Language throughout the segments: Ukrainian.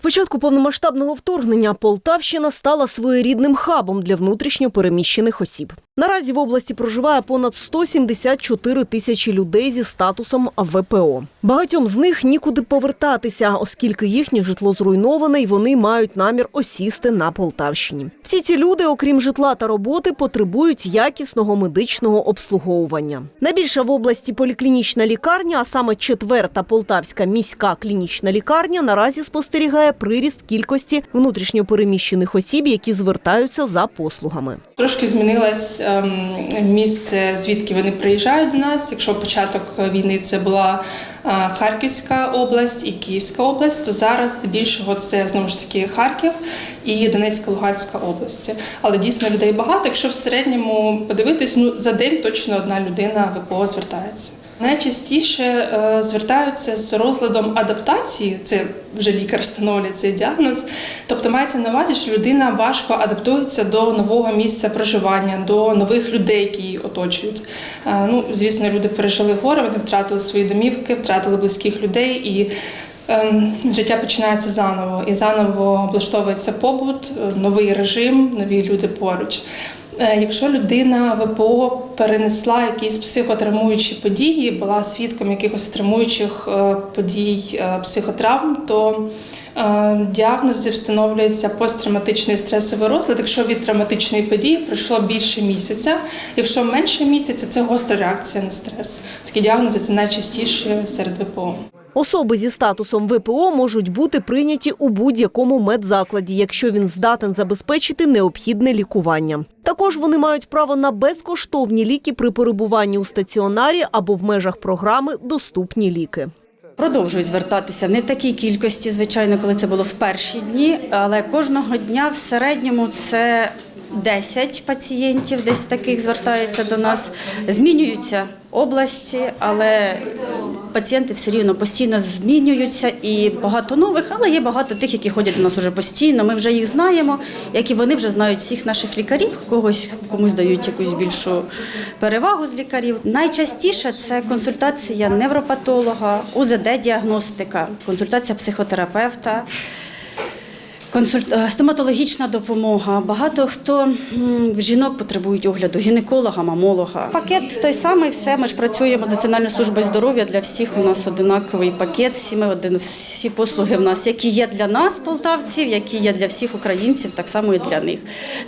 початку повномасштабного вторгнення Полтавщина стала своєрідним хабом для внутрішньо переміщених осіб. Наразі в області проживає понад 174 тисячі людей зі статусом ВПО. Багатьом з них нікуди повертатися, оскільки їхнє житло зруйноване і вони мають намір осісти на Полтавщині. Всі ці люди, окрім житла та роботи, потребують якісного медичного обслуговування. Найбільша в області поліклінічна лікарня, а саме четверта полтавська міська клінічна лікарня, наразі спостерігає приріст кількості внутрішньо переміщених осіб, які звертаються за послугами. Трошки змінилось ем, місце, звідки вони приїжджають до нас. Якщо початок війни це була е, Харківська область і Київська область, то зараз здебільшого це знову ж таки Харків і Донецька Луганська області. Але дійсно людей багато. Якщо в середньому подивитись, ну за день точно одна людина ВПО звертається. Найчастіше е, звертаються з розладом адаптації, це вже лікар встановлює цей діагноз. Тобто мається на увазі, що людина важко адаптується до нового місця проживання, до нових людей, які її оточують. Е, Ну, звісно, люди пережили горе, вони втратили свої домівки, втратили близьких людей і. ем, Життя починається заново і заново облаштовується побут, е, новий режим, нові люди поруч. Е, Якщо людина ВПО перенесла якісь психотравмуючі події, була свідком якихось травмуючих е, подій е, психотравм, то діагнози встановлюється посттравматичний стресовий розлад. Якщо від травматичної події пройшло більше місяця, якщо менше місяця, це гостра реакція на стрес. Такі діагнози це найчастіше серед ВПО. Особи зі статусом ВПО можуть бути прийняті у будь-якому медзакладі, якщо він здатен забезпечити необхідне лікування. Також вони мають право на безкоштовні ліки при перебуванні у стаціонарі або в межах програми Доступні ліки. Продовжують звертатися не такій кількості, звичайно, коли це було в перші дні, але кожного дня в середньому це 10 пацієнтів, десь таких звертається до нас. Змінюються області, але пацієнти все рівно постійно змінюються і багато нових, але є багато тих, які ходять до нас уже постійно. Ми вже їх знаємо, як і вони вже знають всіх наших лікарів, когось комусь дають якусь більшу перевагу з лікарів. Найчастіше це консультація невропатолога, УЗД-діагностика, консультація психотерапевта. Консульт... е, стоматологічна допомога. Багато хто жінок потребують огляду, гінеколога, мамолога. Пакет той самий, все. Ми ж працюємо з Національною службою здоров'я. Для всіх у нас одинаковий пакет. Всі ми один, всі послуги в нас, які є для нас, полтавців, які є для всіх українців, так само і для них.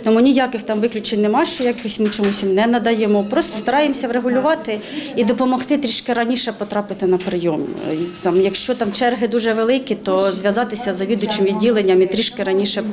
Тому ніяких там виключень немає, що якось ми чомусь не надаємо. Просто стараємося врегулювати і допомогти трішки раніше потрапити на прийом. Там, якщо там черги дуже великі, то зв'язатися з завідувачем відділенням і трішки раніше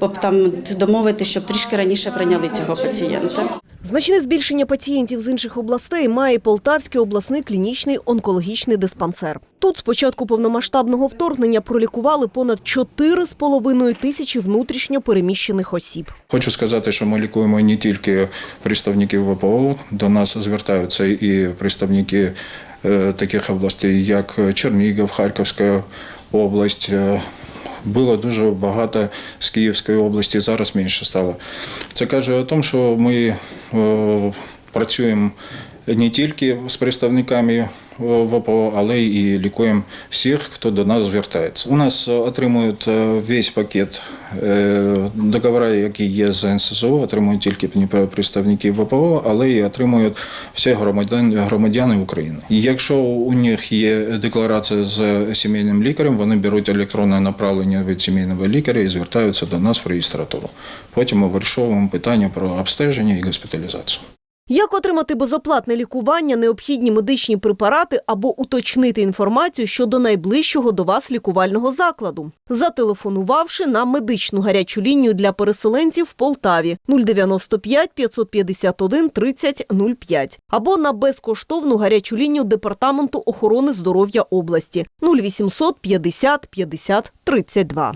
поп- там домовити, щоб трішки раніше прийняли цього пацієнта. Значне збільшення пацієнтів з інших областей має Полтавський обласний клінічний онкологічний диспансер. Тут з початку повномасштабного вторгнення пролікували понад 4,5 тисячі внутрішньо переміщених осіб. Хочу сказати, що ми лікуємо не тільки представників ВПО, до нас звертаються і представники е, таких областей, як Чернігів, Харківська область. Було дуже багато з Київської області, зараз менше стало. Це каже о тому, що ми е, працюємо не тільки з представниками ВПО, але і лікуємо всіх, хто до нас звертається. У нас е, отримують е, весь пакет е, договори, які є з НСЗО, отримують тільки представники ВПО, але і отримують всі громадяни, громадяни України. Якщо у них є декларація з сімейним лікарем, вони беруть електронне направлення від сімейного лікаря і звертаються до нас в реєстратуру. Потім ми вирішовуємо питання про обстеження і госпіталізацію. Як отримати безоплатне лікування, необхідні медичні препарати або уточнити інформацію щодо найближчого до вас лікувального закладу, зателефонувавши на медичну гарячу лінію для переселенців в Полтаві 095 551 30 05 або на безкоштовну гарячу лінію Департаменту охорони здоров'я області 0800 50 50 32.